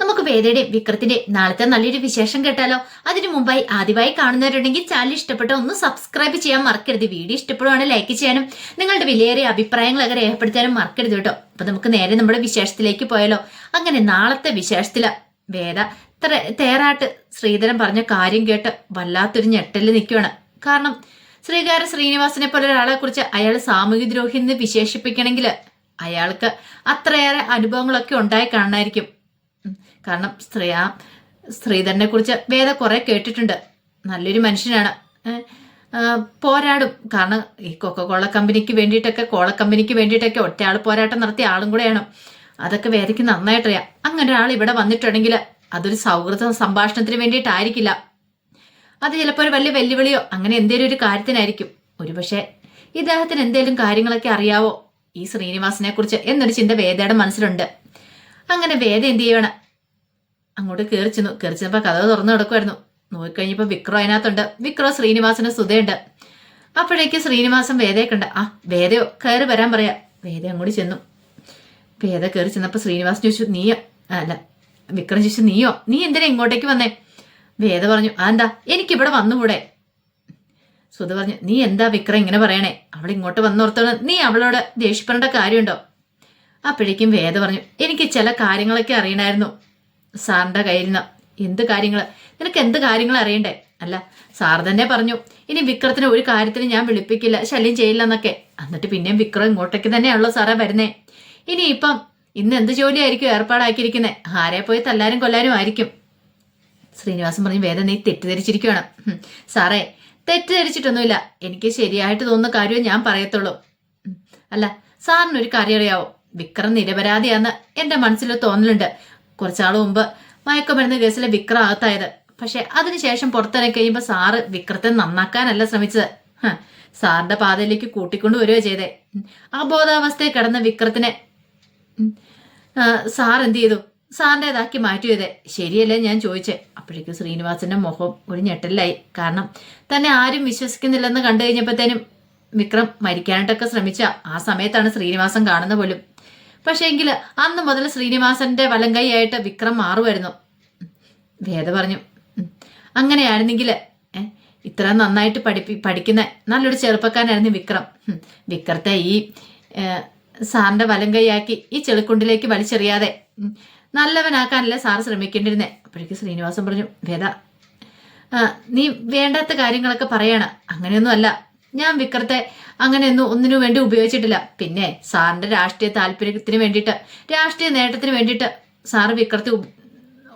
നമുക്ക് വേദയുടെയും വിക്രത്തിന്റെയും നാളത്തെ നല്ലൊരു വിശേഷം കേട്ടാലോ? അതിനു മുമ്പായി ആദ്യമായി കാണുന്നവരുണ്ടെങ്കിൽ ചാനൽ ഇഷ്ടപ്പെട്ട ഒന്ന് സബ്സ്ക്രൈബ് ചെയ്യാൻ മറക്കരുത്. വീഡിയോ ഇഷ്ടപ്പെടുവാണെങ്കിൽ ലൈക്ക് ചെയ്യാനും നിങ്ങളുടെ വിലയേറിയ അഭിപ്രായങ്ങളൊക്കെ രേഖപ്പെടുത്താനും മറക്കരുത് കേട്ടോ. അപ്പൊ നമുക്ക് നേരെ നമ്മുടെ വിശേഷത്തിലേക്ക് പോയാലോ? അങ്ങനെ നാളത്തെ വിശേഷത്തിൽ വേദ തേറാട്ട് ശ്രീധരൻ പറഞ്ഞ കാര്യം കേട്ട് വല്ലാത്തൊരു ഞെട്ടൽ നിൽക്കുകയാണ് കാരണം ശ്രീകാര ശ്രീനിവാസനെ പോലെ ഒരാളെ കുറിച്ച് അയാൾ സാമൂഹ്യ ദ്രോഹി എന്ന് വിശേഷിപ്പിക്കണമെങ്കിൽ അയാൾക്ക് അത്രയേറെ അനുഭവങ്ങളൊക്കെ ഉണ്ടായി കാണായിരിക്കും ഉം. കാരണം സ്ത്രീ ആ സ്ത്രീധരനെ കുറിച്ച് വേദ കുറെ കേട്ടിട്ടുണ്ട്. നല്ലൊരു മനുഷ്യനാണ്. പോരാടും. കാരണം ഈ കൊക്ക കോള കമ്പനിക്ക് വേണ്ടിയിട്ടൊക്കെ കോള കമ്പനിക്ക് വേണ്ടിയിട്ടൊക്കെ ഒറ്റയാൾ പോരാട്ടം നടത്തിയ ആളും കൂടെയാണ്. അതൊക്കെ വേദയ്ക്ക് നന്നായിട്ടറിയാം. അങ്ങനെ ഒരാൾ ഇവിടെ വന്നിട്ടുണ്ടെങ്കിൽ അതൊരു സൗഹൃദ സംഭാഷണത്തിന് വേണ്ടിയിട്ടായിരിക്കില്ല. അത് ചിലപ്പോൾ ഒരു വലിയ വെല്ലുവിളിയോ അങ്ങനെ എന്തേലും ഒരു കാര്യത്തിനായിരിക്കും. ഒരുപക്ഷെ ഇദ്ദേഹത്തിന് എന്തേലും കാര്യങ്ങളൊക്കെ അറിയാവോ? ഈ ശ്രീനിവാസിനെ കുറിച്ച് എന്നൊരു ചിന്ത വേദയുടെ മനസ്സിലുണ്ട്. അങ്ങനെ വേദ എന്ത് ചെയ്യണം അങ്ങോട്ട് കയറി ചെന്നു. കയറി കഥ തുറന്നു കിടക്കുമായിരുന്നു നോക്കിക്കഴിഞ്ഞപ്പോൾ വിക്രം അതിനകത്തുണ്ട്. വിക്രം ശ്രീനിവാസന് സുധയുണ്ട്. അപ്പോഴേക്ക് ശ്രീനിവാസം വേദയൊക്കെ ഉണ്ട് ആ വേദയോ കയറി വരാൻ പറയാ. വേദ അങ്ങോട്ട് ചെന്നു. വേദ കയറി ചെന്നപ്പോൾ ശ്രീനിവാസൻ ചോദിച്ചു നീയോ? അല്ല വിക്രം ചോദിച്ചു നീയോ? നീ എന്തിനാ ഇങ്ങോട്ടേക്ക് വന്നേ? വേദ പറഞ്ഞു അതെന്താ? എനിക്കിവിടെ വന്നുകൂടെ? സുധ പറഞ്ഞു നീ എന്താ വിക്രം ഇങ്ങനെ പറയണേ? അവൾ ഇങ്ങോട്ട് വന്നോർത്തോളം നീ അവളോട് ദേഷ്യപ്പെടേണ്ട കാര്യമുണ്ടോ? അപ്പോഴേക്കും വേദ പറഞ്ഞു എനിക്ക് ചില കാര്യങ്ങളൊക്കെ അറിയണമായിരുന്നു സാറിന്റെ കയ്യിൽ നിന്ന് എന്ത് കാര്യങ്ങൾ നിനക്ക് എന്ത് കാര്യങ്ങൾ അറിയണ്ടേ? അല്ല സാർ തന്നെ പറഞ്ഞു ഇനി വിക്രത്തിന് ഒരു കാര്യത്തിന് ഞാൻ വിളിപ്പിക്കില്ല ശല്യം ചെയ്യില്ല എന്നൊക്കെ. എന്നിട്ട് പിന്നെയും വിക്രം ഇങ്ങോട്ടേക്ക് തന്നെയാണല്ലോ സാറേ വരുന്നേ. ഇനി ഇപ്പം ഇന്ന് എന്ത് ജോലിയായിരിക്കും ഏർപ്പാടാക്കിയിരിക്കുന്നത് ആരെ പോയി തല്ലാരും കൊല്ലാരും ആയിരിക്കും. ശ്രീനിവാസൻ പറഞ്ഞു വേദ നീ തെറ്റിദ്ധരിച്ചിരിക്കുകയാണ്. സാറേ തെറ്റിദ്ധരിച്ചിട്ടൊന്നുമില്ല. എനിക്ക് ശരിയായിട്ട് തോന്നുന്ന കാര്യമേ ഞാൻ പറയത്തുള്ളൂ. അല്ല സാറിനൊരു കാര്യം അറിയാവോ? വിക്രം നിരപരാധിയാന്ന് എന്റെ മനസ്സിൽ തോന്നലുണ്ട്. കുറച്ചാൾ മുമ്പ് മയക്കുമരുന്ന് കേസിലെ വിക്രം അകത്തായത് പക്ഷെ അതിനുശേഷം പുറത്തിറങ്ങി കഴിയുമ്പോൾ സാറ് വിക്രത്തെ നന്നാക്കാനല്ല ശ്രമിച്ചത്. സാറിന്റെ പാതയിലേക്ക് കൂട്ടിക്കൊണ്ടു വരികയോ ചെയ്തേ. അബോധാവസ്ഥയിൽ കിടന്ന വിക്രത്തിനെ സാർ എന്ത് ചെയ്തു? മാറ്റി മാറ്റിയതേ ശരിയല്ലേ ഞാൻ ചോദിച്ചേ. അപ്പോഴേക്കും ശ്രീനിവാസന്റെ മുഖം ഒരു ഞെട്ടലായി കാരണം തന്നെ ആരും വിശ്വസിക്കുന്നില്ലെന്ന് കണ്ടു കഴിഞ്ഞപ്പോഴത്തേനും വിക്രം മരിക്കാനായിട്ടൊക്കെ ശ്രമിച്ച ആ സമയത്താണ് ശ്രീനിവാസൻ കാണുന്ന പോലും. പക്ഷേ എങ്കിൽ അന്ന് മുതൽ ശ്രീനിവാസന്റെ വലങ്കൈയായിട്ട് വിക്രം മാറുമായിരുന്നു. വേദ പറഞ്ഞു അങ്ങനെയായിരുന്നെങ്കിൽ ഇത്ര നന്നായിട്ട് പഠിപ്പി പഠിക്കുന്ന നല്ലൊരു ചെറുപ്പക്കാരനായിരുന്നു വിക്രം. വിക്രത്തെ ഈ സാറിന്റെ വലങ്കൈയാക്കി ഈ ചെളിക്കുണ്ടിലേക്ക് വലിച്ചെറിയാതെ നല്ലവനാക്കാനല്ലേ സാർ ശ്രമിക്കേണ്ടിരുന്നേ അപ്പോഴേക്ക് ശ്രീനിവാസൻ പറഞ്ഞു വേദ നീ വേണ്ടാത്ത കാര്യങ്ങളൊക്കെ പറയാണ്. അങ്ങനെയൊന്നും അല്ല ഞാൻ വിക്രത്തെ അങ്ങനെയൊന്നും ഒന്നിനു വേണ്ടി ഉപയോഗിച്ചിട്ടില്ല. പിന്നെ സാറിന്റെ രാഷ്ട്രീയ താല്പര്യത്തിന് വേണ്ടിയിട്ട് രാഷ്ട്രീയ നേട്ടത്തിന് വേണ്ടിയിട്ട് സാറ് വിക്രത്തെ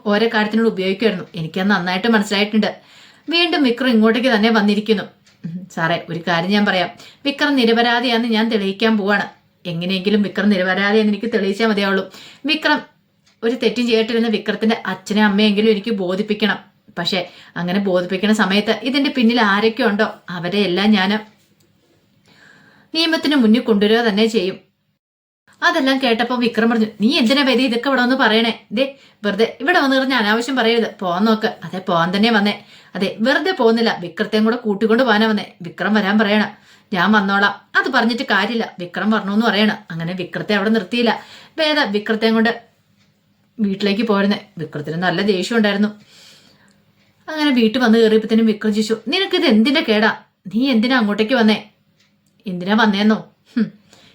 ഓരോ കാര്യത്തിനോട് ഉപയോഗിക്കുമായിരുന്നു. എനിക്കത് നന്നായിട്ട് മനസ്സിലായിട്ടുണ്ട്. വീണ്ടും വിക്രം ഇങ്ങോട്ടേക്ക് തന്നെ വന്നിരിക്കുന്നു. സാറേ ഒരു കാര്യം ഞാൻ പറയാം. വിക്രം നിരപരാധിയാണെന്ന് ഞാൻ തെളിയിക്കാൻ പോവാണ്. എങ്ങനെയെങ്കിലും വിക്രം നിരപരാധിയാന്ന് എനിക്ക് തെളിയിച്ചാൽ മതിയാവുള്ളൂ. വിക്രം ഒരു തെറ്റും ചെയ്തിട്ടിരുന്ന വിക്രത്തിന്റെ അച്ഛനെ അമ്മയെങ്കിലും എനിക്ക് ബോധിപ്പിക്കണം. പക്ഷെ അങ്ങനെ ബോധിപ്പിക്കുന്ന സമയത്ത് ഇതിന്റെ പിന്നിൽ ആരൊക്കെ ഉണ്ടോ അവരെ എല്ലാം ഞാൻ നിയമത്തിന് മുന്നിൽ കൊണ്ടുവരിക തന്നെ ചെയ്യും. അതെല്ലാം കേട്ടപ്പോൾ വിക്രം പറഞ്ഞു നീ എന്തിനാ വരി ഇതൊക്കെ ഇവിടെ വന്ന് പറയണേ? ദേ വെറുതെ ഇവിടെ വന്ന് പറഞ്ഞ അനാവശ്യം പറയരുത്. പോവാൻ നോക്ക്. അതെ പോവാൻ തന്നെ വന്നേ. അതെ വെറുതെ പോകുന്നില്ല. വിക്രത്തെയും കൂടെ കൂട്ടിക്കൊണ്ട് പോകാനാ വന്നേ. വിക്രം വരാൻ പറയണം. ഞാൻ വന്നോളാം. അത് പറഞ്ഞിട്ട് കാര്യമില്ല. വിക്രം പറഞ്ഞു എന്ന് പറയണം. അങ്ങനെ വിക്രത്തെ അവിടെ നിർത്തിയില്ല. വേദ വിക്രത്തെയും കൊണ്ട് വീട്ടിലേക്ക് പോയിരുന്നേ വിക്രത്തിന് നല്ല ദേഷ്യം ഉണ്ടായിരുന്നു. അങ്ങനെ വീട്ടിൽ വന്ന് കയറിയപ്പോഴത്തേനും വിക്രം ചോദിച്ചു നിനക്കിത് എന്തിന്റെ കേടാ? നീ എന്തിനാ അങ്ങോട്ടേക്ക് വന്നേ? എന്തിനാ വന്നേന്നോ?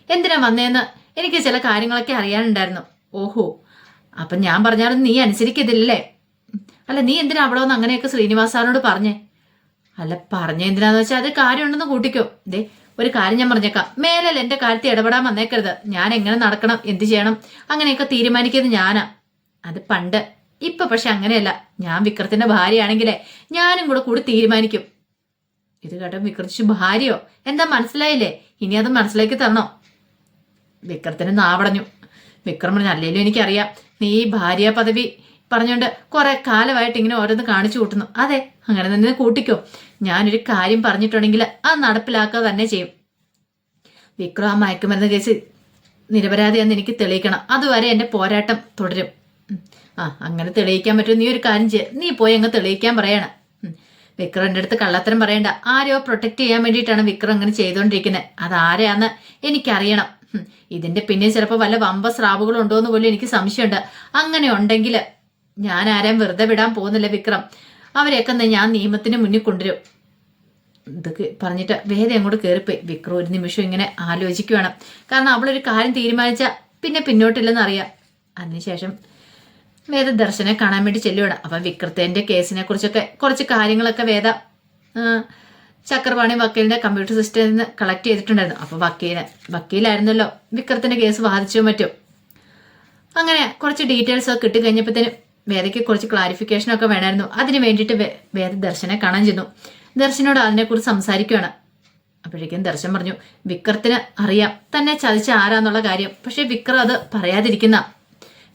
എന്തിനാ വന്നേന്ന്? എനിക്ക് ചില കാര്യങ്ങളൊക്കെ അറിയാനുണ്ടായിരുന്നു. ഓഹോ അപ്പൊ ഞാൻ പറഞ്ഞാലും നീ അനുസരിക്കത്തില്ലേ അല്ല നീ എന്തിനാ അവിടെ വന്ന് അങ്ങനെയൊക്കെ ശ്രീനിവാസ് സാറിനോട് പറഞ്ഞേ? അല്ല പറഞ്ഞ എന്തിനാന്ന് വെച്ചാൽ അത് കാര്യമുണ്ടെന്ന് കൂട്ടിക്കോ. ദേ ഒരു കാര്യം ഞാൻ പറഞ്ഞേക്കാം. മേലൽ എന്റെ കാര്യത്തിൽ ഇടപെടാൻ വന്നേക്കരുത്. ഞാൻ എങ്ങനെ നടക്കണം എന്ത് ചെയ്യണം അങ്ങനെയൊക്കെ തീരുമാനിക്കുന്നത് ഞാനാ. അത് പണ്ട് ഇപ്പൊ പക്ഷെ അങ്ങനെയല്ല. ഞാൻ വിക്രത്തിന്റെ ഭാര്യയാണെങ്കിലേ ഞാനും കൂടെ കൂടി തീരുമാനിക്കും. ഇത് കേട്ടോ വിക്രത്തിച്ചു ഭാര്യയോ? എന്താ മനസ്സിലായില്ലേ? ഇനി അത് മനസ്സിലാക്കി തരണോ? വിക്രത്തിന് നാവടഞ്ഞു. വിക്രം പറഞ്ഞു അല്ലേലും എനിക്കറിയാം. നീ ഈ ഭാര്യ പദവി പറഞ്ഞുകൊണ്ട് കുറെ കാലമായിട്ട് ഇങ്ങനെ ഓരോന്ന് കാണിച്ചു കൂട്ടുന്നു. അതെ അങ്ങനെ തന്നെ കൂട്ടിക്കോ. ഞാനൊരു കാര്യം പറഞ്ഞിട്ടുണ്ടെങ്കിൽ അത് നടപ്പിലാക്കുക തന്നെ ചെയ്യും. വിക്രം ആ മയക്കുമരുന്ന് കേസ് നിരപരാധിയെന്ന് എനിക്ക് തെളിയിക്കണം. അതുവരെ എന്റെ പോരാട്ടം തുടരും. ആ അങ്ങനെ തെളിയിക്കാൻ പറ്റും. നീ ഒരു കാര്യം ചെയ്യ. നീ പോയി അങ്ങ് തെളിയിക്കാൻ പറയണം. വിക്രമിന്റെ അടുത്ത് കള്ളത്തരം പറയണ്ട. ആരെയോ പ്രൊട്ടക്ട് ചെയ്യാൻ വേണ്ടിയിട്ടാണ് വിക്രം അങ്ങനെ ചെയ്തുകൊണ്ടിരിക്കുന്നത് അതാരെയാന്ന് എനിക്കറിയണം. ഇതിന്റെ പിന്നെ ചിലപ്പോൾ വല്ല വമ്പ സ്രാവുകളും ഉണ്ടോ എന്ന് പോലും എനിക്ക് സംശയമുണ്ട്. അങ്ങനെ ഉണ്ടെങ്കിൽ ഞാൻ ആരെയും വെറുതെ വിടാൻ പോകുന്നില്ല വിക്രം. അവരെയൊക്കെ ഞാൻ നിയമത്തിന് മുന്നിൽ കൊണ്ടുവരും. ഇതൊക്കെ പറഞ്ഞിട്ട് വേദ അങ്ങോട്ട് കയറിപ്പോയി വിക്രം ഒരു നിമിഷം ഇങ്ങനെ ആലോചിക്കുവാണ്. കാരണം അവളൊരു കാര്യം തീരുമാനിച്ച പിന്നെ പിന്നോട്ടില്ലെന്നറിയാം അതിനുശേഷം വേദ ദർശനെ കാണാൻ വേണ്ടി ചെല്ലുകയാണ് അപ്പം വിക്രത്തേന്റെ കേസിനെ കുറിച്ചൊക്കെ കുറച്ച് കാര്യങ്ങളൊക്കെ വേദ ചക്രപാണി വക്കീലിന്റെ കമ്പ്യൂട്ടർ സിസ്റ്റത്തിൽ നിന്ന് കളക്ട് ചെയ്തിട്ടുണ്ടായിരുന്നു. അപ്പോൾ വക്കീൽ വക്കീലായിരുന്നല്ലോ വിക്രത്തിന്റെ കേസ് ബാധിച്ചു മറ്റും. അങ്ങനെ കുറച്ച് ഡീറ്റെയിൽസ് ഒക്കെ കിട്ടി കഴിഞ്ഞപ്പോഴത്തേനും വേദയ്ക്ക് കുറച്ച് ക്ലാരിഫിക്കേഷൻ ഒക്കെ വേണമായിരുന്നു. അതിന് വേണ്ടിയിട്ട് വേദ ദർശനെ കാണാൻ ചെന്നു. ദർശനോട് അതിനെക്കുറിച്ച് സംസാരിക്കുകയാണ് അപ്പോഴേക്കും ദർശൻ പറഞ്ഞു വിക്രത്തിന് അറിയാം. തന്നെ ചതിച്ച ആരാന്നുള്ള കാര്യം. പക്ഷെ വിക്രം അത് പറയാതിരിക്കുന്ന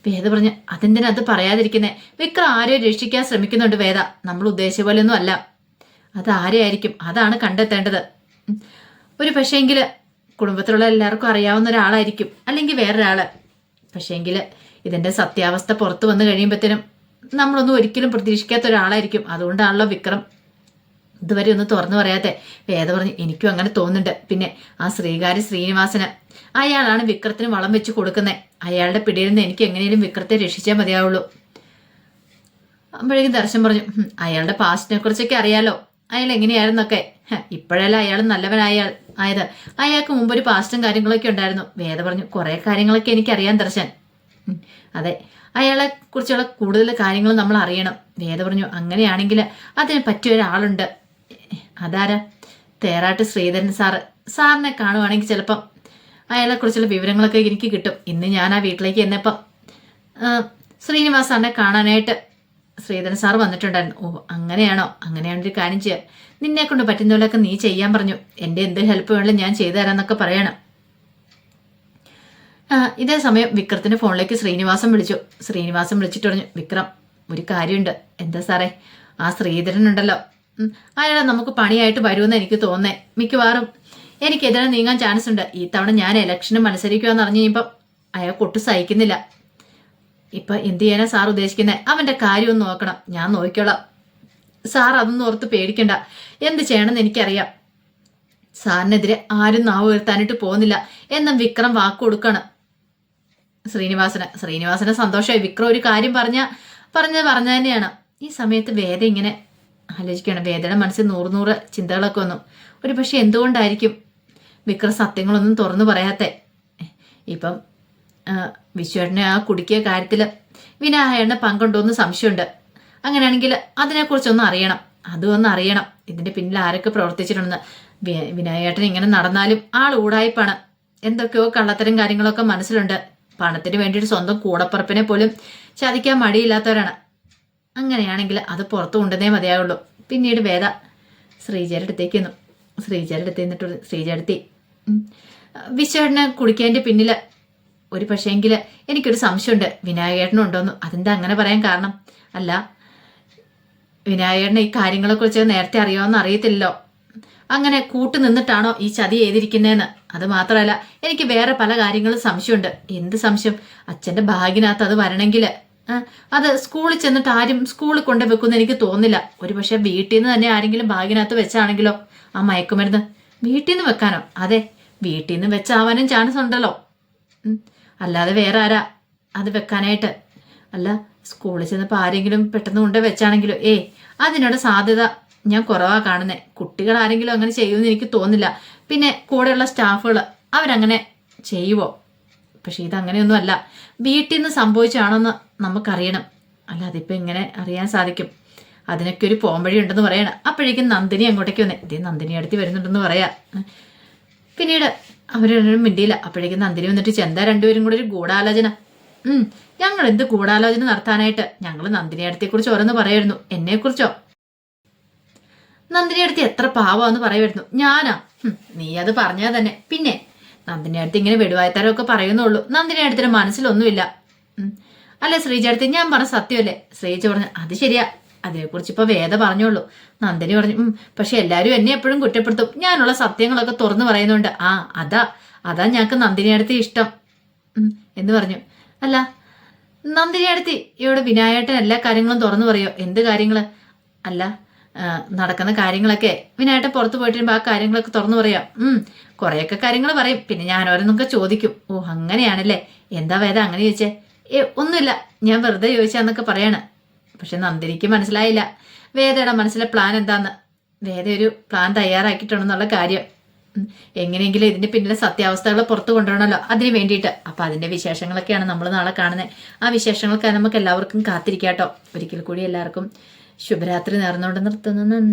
വേദ പറഞ്ഞു അതെന്തിനാ അത് പറയാതിരിക്കുന്നേ? വിക്രം ആരെയും രക്ഷിക്കാൻ ശ്രമിക്കുന്നുണ്ട് വേദ. നമ്മൾ ഉദ്ദേശിച്ച പോലെയൊന്നും അല്ല. അത് ആരെയായിരിക്കും? അതാണ് കണ്ടെത്തേണ്ടത്. ഒരു പക്ഷേങ്കിൽ കുടുംബത്തിലുള്ള എല്ലാവർക്കും അറിയാവുന്ന ഒരാളായിരിക്കും. അല്ലെങ്കിൽ വേറൊരാൾ. പക്ഷേങ്കിൽ ഇതിന്റെ സത്യാവസ്ഥ പുറത്തു വന്നു കഴിയുമ്പോഴത്തേനും നമ്മളൊന്നും ഒരിക്കലും പ്രതീക്ഷിക്കാത്ത ഒരാളായിരിക്കും. അതുകൊണ്ടാണല്ലോ വിക്രം ഇതുവരെ ഒന്ന് തുറന്നു പറയാത്തെ. വേദ പറഞ്ഞ് എനിക്കും അങ്ങനെ തോന്നുന്നുണ്ട്. പിന്നെ ആ ശ്രീകാരി ശ്രീനിവാസന്. അയാളാണ് വിക്രത്തിന് വളം വെച്ച് കൊടുക്കുന്നത് അയാളുടെ പിടിയിൽ നിന്ന് എനിക്ക് എങ്ങനെയും വിക്രത്തെ രക്ഷിച്ചാൽ മതിയാവുള്ളൂ. അപ്പോഴേക്കും ദർശൻ പറഞ്ഞു അയാളുടെ പാസ്റ്റിനെ കുറിച്ചൊക്കെ അറിയാലോ. അയാൾ എങ്ങനെയായിരുന്നൊക്കെ? ഇപ്പോഴല്ല അയാൾ നല്ലവനായ ആയത്. അയാൾക്ക് മുമ്പ് ഒരു പാസ്റ്റും കാര്യങ്ങളൊക്കെ ഉണ്ടായിരുന്നു. വേദ പറഞ്ഞു കുറെ കാര്യങ്ങളൊക്കെ എനിക്കറിയാം ദർശൻ. അതെ. അയാളെ കുറിച്ചുള്ള കൂടുതൽ കാര്യങ്ങൾ നമ്മൾ അറിയണം. വേദ പറഞ്ഞു അങ്ങനെയാണെങ്കിൽ അതിന് പറ്റിയ ഒരാളുണ്ട്. അതാരാ? തേറാട്ട് ശ്രീധരൻ സാറ് സാറിനെ കാണുവാണെങ്കിൽ ചിലപ്പം അയാളെ കുറിച്ചുള്ള വിവരങ്ങളൊക്കെ എനിക്ക് കിട്ടും. ഇന്ന് ഞാൻ ആ വീട്ടിലേക്ക് എന്നപ്പം ശ്രീനിവാസ് സാറിനെ കാണാനായിട്ട് ശ്രീധരൻ സാർ വന്നിട്ടുണ്ടായിരുന്നു. ഓ അങ്ങനെയാണോ? അങ്ങനെയാണൊരു കാര്യം ചെയ്യുക നിന്നെ കൊണ്ട് പറ്റുന്ന പോലെയൊക്കെ നീ ചെയ്യാൻ പറഞ്ഞു. എന്റെ എന്ത് ഹെൽപ്പ് വേണമെങ്കിലും ഞാൻ ചെയ്തു തരാമെന്നൊക്കെ പറയണം. ഇതേ സമയം വിക്രത്തിന്റെ ഫോണിലേക്ക് ശ്രീനിവാസം വിളിച്ചു. ശ്രീനിവാസം വിളിച്ചിട്ട് പറഞ്ഞു വിക്രം ഒരു കാര്യമുണ്ട്. എന്താ സാറേ? ആ ശ്രീധരൻ ഉണ്ടല്ലോ. അയാളെ നമുക്ക് പണിയായിട്ട് വരുമെന്ന് എനിക്ക് തോന്നേ. മിക്കവാറും എനിക്കെതിരെ നീങ്ങാൻ ചാൻസ് ഉണ്ട്. ഈ തവണ ഞാൻ ഇലക്ഷന് മത്സരിക്കുകയെന്ന് അറിഞ്ഞു കഴിഞ്ഞപ്പം അയാൾക്ക് ഒട്ടും സഹിക്കുന്നില്ല. ഇപ്പൊ എന്ത് ചെയ്യാനാ സാർ ഉദ്ദേശിക്കുന്നത് അവന്റെ കാര്യം ഒന്ന് നോക്കണം. ഞാൻ നോക്കിക്കോളാം. സാർ അതൊന്നും ഓർത്ത് പേടിക്കണ്ട. എന്ത് ചെയ്യണമെന്ന് എനിക്കറിയാം. സാറിനെതിരെ ആരും നാവ് ഉയർത്താനായിട്ട് പോകുന്നില്ല. എന്നും വിക്രം വാക്ക് കൊടുക്കണം. ശ്രീനിവാസന്. ശ്രീനിവാസന് സന്തോഷമായി വിക്രം ഒരു കാര്യം പറഞ്ഞ പറഞ്ഞത് പറഞ്ഞ തന്നെയാണ്. ഈ സമയത്ത് വേദ ഇങ്ങനെ ആലോചിക്കുകയാണ്. വേദന മനസ്സിൽ നൂറ് നൂറ് ചിന്തകളൊക്കെ വന്നു. ഒരു പക്ഷെ എന്തുകൊണ്ടായിരിക്കും വിക്രം സത്യങ്ങളൊന്നും തുറന്നു പറയാത്തെ? ഇപ്പം വിശ്വേട്ടനെ ആ കുടുക്കിയ കാര്യത്തിൽ വിനാഹയുടെ പങ്കുണ്ടോ എന്ന് സംശയമുണ്ട്. അങ്ങനെയാണെങ്കിൽ അതിനെക്കുറിച്ചൊന്ന് അറിയണം. അതും ഒന്ന് അറിയണം. ഇതിന്റെ പിന്നിൽ ആരൊക്കെ പ്രവർത്തിച്ചിട്ടുണ്ടെന്ന്. വിനായേട്ടൻ ഇങ്ങനെ നടന്നാലും ആൾ ഊടായ്പാണ് എന്തൊക്കെയോ കള്ളത്തരം കാര്യങ്ങളൊക്കെ മനസ്സിലുണ്ട്. പണത്തിന് വേണ്ടിയിട്ട് സ്വന്തം കൂടപ്പറപ്പിനെ പോലും ചതിക്കാൻ മടിയില്ലാത്തവരാണ്. അങ്ങനെയാണെങ്കിൽ അത് പുറത്തു കൊണ്ടുവന്നേ മതിയാവുള്ളൂ. പിന്നീട് വേദ ശ്രീജയുടെ അടുത്തേക്ക് നിന്നു ശ്രീജയുടെ അടുത്ത് നിന്നിട്ട് ശ്രീജടുത്തി വിശ്വേട്ടനെ കുടിക്കേന്റെ പിന്നിൽ ഒരു പക്ഷേങ്കിൽ എനിക്കൊരു സംശയമുണ്ട്. വിനായകേട്ടനുണ്ടോന്ന് അതെന്താ അങ്ങനെ പറയാൻ കാരണം? അല്ല വിനായകേട്ടന് ഈ കാര്യങ്ങളെക്കുറിച്ച് നേരത്തെ അറിയാമെന്ന് അറിയത്തില്ലല്ലോ. അങ്ങനെ കൂട്ടു നിന്നിട്ടാണോ ഈ ചതി ചെയ്തിരിക്കുന്നതെന്ന് അത് മാത്രമല്ല എനിക്ക് വേറെ പല കാര്യങ്ങളും സംശയമുണ്ട്. എന്ത് സംശയം? അച്ഛന്റെ ഭാഗ്യനകത്ത് അത് വരണമെങ്കിൽ അത് സ്കൂളിൽ ചെന്നിട്ട് ആരും സ്കൂളിൽ കൊണ്ട് വെക്കുമെന്ന് എനിക്ക് തോന്നില്ല ഒരു പക്ഷെ വീട്ടിൽ നിന്ന് തന്നെ ആരെങ്കിലും ബാഗിനകത്ത് വെച്ചാണെങ്കിലോ? ആ മയക്കുമരുന്ന്. വീട്ടിൽ നിന്ന് വെക്കാനോ? അതെ വീട്ടിൽ നിന്ന് വെച്ചാവാനും ചാൻസ് ഉണ്ടല്ലോ. അല്ലാതെ വേറെ ആരാ അത് വെക്കാനായിട്ട്? അല്ല സ്കൂളിൽ ചെന്നപ്പോൾ ആരെങ്കിലും പെട്ടെന്ന് കൊണ്ട് വെച്ചാണെങ്കിലോ? ഏ അതിനോട് സാധ്യത ഞാൻ കുറവാ കാണുന്നത് കുട്ടികൾ ആരെങ്കിലും അങ്ങനെ ചെയ്യുമെന്ന് എനിക്ക് തോന്നില്ല പിന്നെ കൂടെയുള്ള സ്റ്റാഫുകൾ അവരങ്ങനെ ചെയ്യുവോ? പക്ഷെ ഇതങ്ങനെയൊന്നും അല്ല വീട്ടിൽ നിന്ന് സംഭവിച്ചാണെന്ന് നമുക്കറിയണം. അല്ല അതിപ്പോൾ എങ്ങനെ അറിയാൻ സാധിക്കും. അതിനൊക്കെ ഒരു പോംവഴി ഉണ്ടെന്ന് പറയണം. അപ്പോഴേക്കും നന്ദിനി അങ്ങോട്ടേക്ക് വന്നേ ഇതേ നന്ദിനി അടുത്ത് വരുന്നുണ്ടെന്ന് പറയാ. പിന്നീട് അവരൊന്നും മിണ്ടിയില്ല. അപ്പോഴേക്കും നന്ദിനി വന്നിട്ട് ചെന്താ രണ്ടുപേരും കൂടെ ഒരു ഗൂഢാലോചന? ഞങ്ങൾ എന്ത് ഗൂഢാലോചന നടത്താനായിട്ട് ഞങ്ങൾ നന്ദിനി അടുത്തെ കുറിച്ച് ഓരോന്ന് പറയായിരുന്നു എന്നെ കുറിച്ചോ നന്ദിനി അടുത്ത് എത്ര പാവാന്ന് പറയുമായിരുന്നു. ഞാനാ. നീ അത് പറഞ്ഞാൽ തന്നെ. പിന്നെ നന്ദിനി അടുത്ത് ഇങ്ങനെ വെടുവായത്താരമൊക്കെ പറയുന്നുള്ളൂ. നന്ദിനി അടുത്തിന് മനസ്സിലൊന്നുമില്ല. അല്ല ശ്രീജ അടുത്ത് ഞാൻ പറഞ്ഞ സത്യമല്ലേ? ശ്രീജ പറഞ്ഞു അത് ശരിയാ. അതിനെക്കുറിച്ച് ഇപ്പൊ വേദ പറഞ്ഞോളൂ. നന്ദിനി പറഞ്ഞു പക്ഷെ എല്ലാരും എന്നെ എപ്പോഴും കുറ്റപ്പെടുത്തും. ഞാനുള്ള സത്യങ്ങളൊക്കെ തുറന്നു പറയുന്നുണ്ട്. ആ അതാ അതാ ഞങ്ങൾക്ക് നന്ദിനി അടുത്ത് ഇഷ്ടം. എന്ന് പറഞ്ഞു. അല്ല നന്ദിനി അടുത്ത് ഇവിടെ വിനായേട്ടൻ എല്ലാ കാര്യങ്ങളും തുറന്നു പറയോ? എന്ത് കാര്യങ്ങൾ? അല്ല നടക്കുന്ന കാര്യങ്ങളൊക്കെ വിനായേട്ടൻ പുറത്തു പോയിട്ട് ആ കാര്യങ്ങളൊക്കെ തുറന്നു പറയാം? കുറെയൊക്കെ കാര്യങ്ങൾ പറയും. പിന്നെ ഞാൻ ഓരോന്നൊക്കെ ചോദിക്കും. ഓ അങ്ങനെയാണല്ലേ? എന്താ വേദ അങ്ങനെ ചോദിച്ചേ? ഏ ഒന്നുമില്ല. ഞാൻ വെറുതെ ചോദിച്ചാന്നൊക്കെ പറയാണ്. പക്ഷെ നന്ദിനിക്ക് മനസ്സിലായില്ല. വേദയുടെ മനസ്സിലെ പ്ലാൻ എന്താന്ന്. വേദ ഒരു പ്ലാൻ തയ്യാറാക്കിയിട്ടുണ്ടെന്നുള്ള കാര്യം. എങ്ങനെയെങ്കിലും ഇതിന്റെ പിന്നിലെ സത്യാവസ്ഥകൾ പുറത്തു കൊണ്ടുവരണമല്ലോ. അതിന് വേണ്ടിയിട്ട്. അപ്പൊ അതിന്റെ വിശേഷങ്ങളൊക്കെയാണ് നമ്മൾ നാളെ കാണുന്നത് ആ വിശേഷങ്ങൾക്കായി നമുക്ക് എല്ലാവർക്കും കാത്തിരിക്കാട്ടോ. ഒരിക്കൽ കൂടി എല്ലാവർക്കും ശുഭരാത്രി നേർന്നുകൊണ്ട് നിർത്തുന്നു.